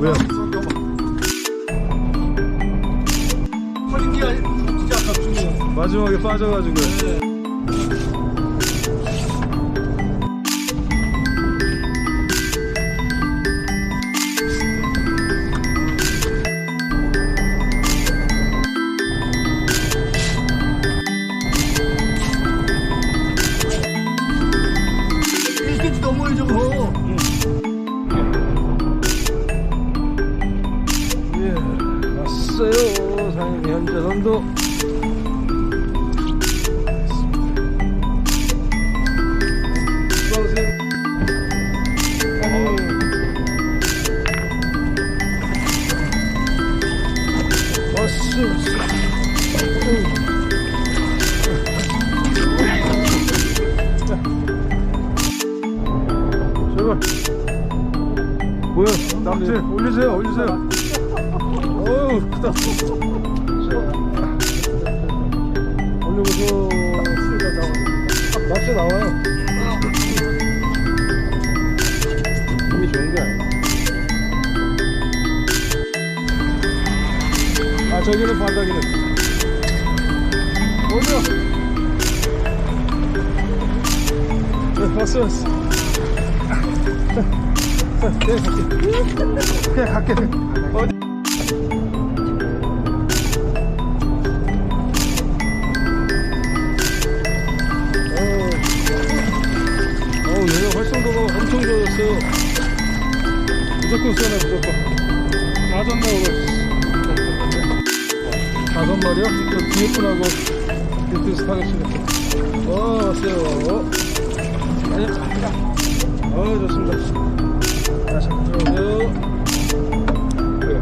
왜요? 마지막에 빠져가지고. 일 현재 선도. 제발. 뭐야? 낙지 올리세요, 올리세요. 어우 크다 낚시 나와요. 힘이 좋은 게 아니야. 아 저기는 바닥이네. 어디야? 네 왔어 왔어 그냥 갈게. 그냥 갈게. 어디 무조건 쏘네, 무조건. 다섯 마리로. 다섯 마리요? 저 뒤에 분하고 비트스 타겠습니다. 와, 왔어요. 아니, 어, 좋습니다. 자, 잠깐 들어오세요. 그래.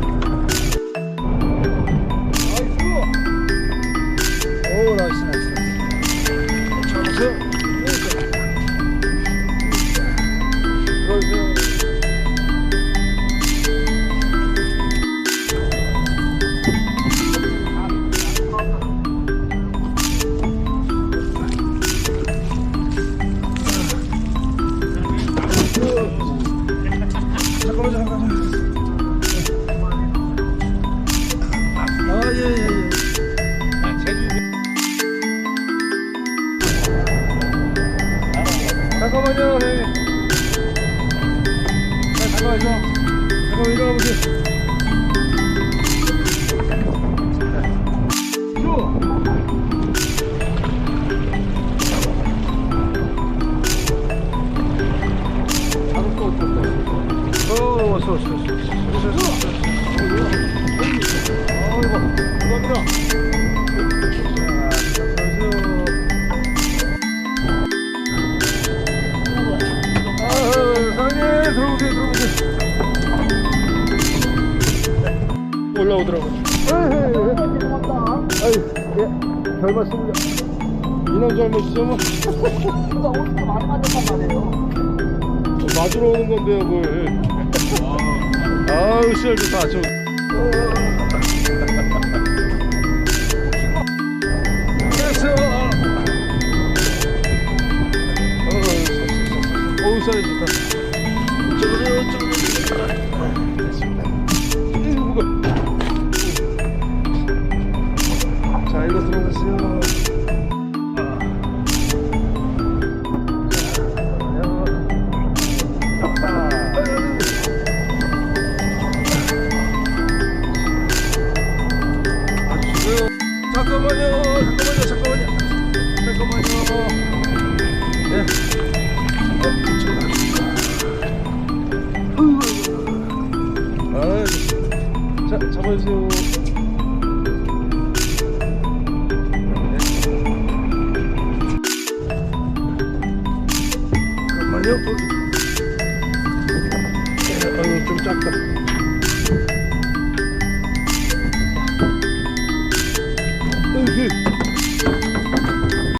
나이스! 오, 나이스. 잡으세요. 들어오세요. 자, 잠깐만요. 잠깐만 일어나 보세요. 어, 왔어, 왔 들어오세요 들어오세요. 올라오더라고요. 아유 예별 말씀이요. 이놈 잘못이죠? 뭐 누가 오늘 많이 맞았단 말이에요. 맞으러 오는 건데요 뭘 아유 시절 좋다 저. 됐어. 어우 사이 좋다 잠깐만요, 잠깐만요, 잠깐만요, 잠깐만요. 네. 아, 좋습니다. 자, 잡아주세요. 네. 잠깐만요. 아유, 좀 작다.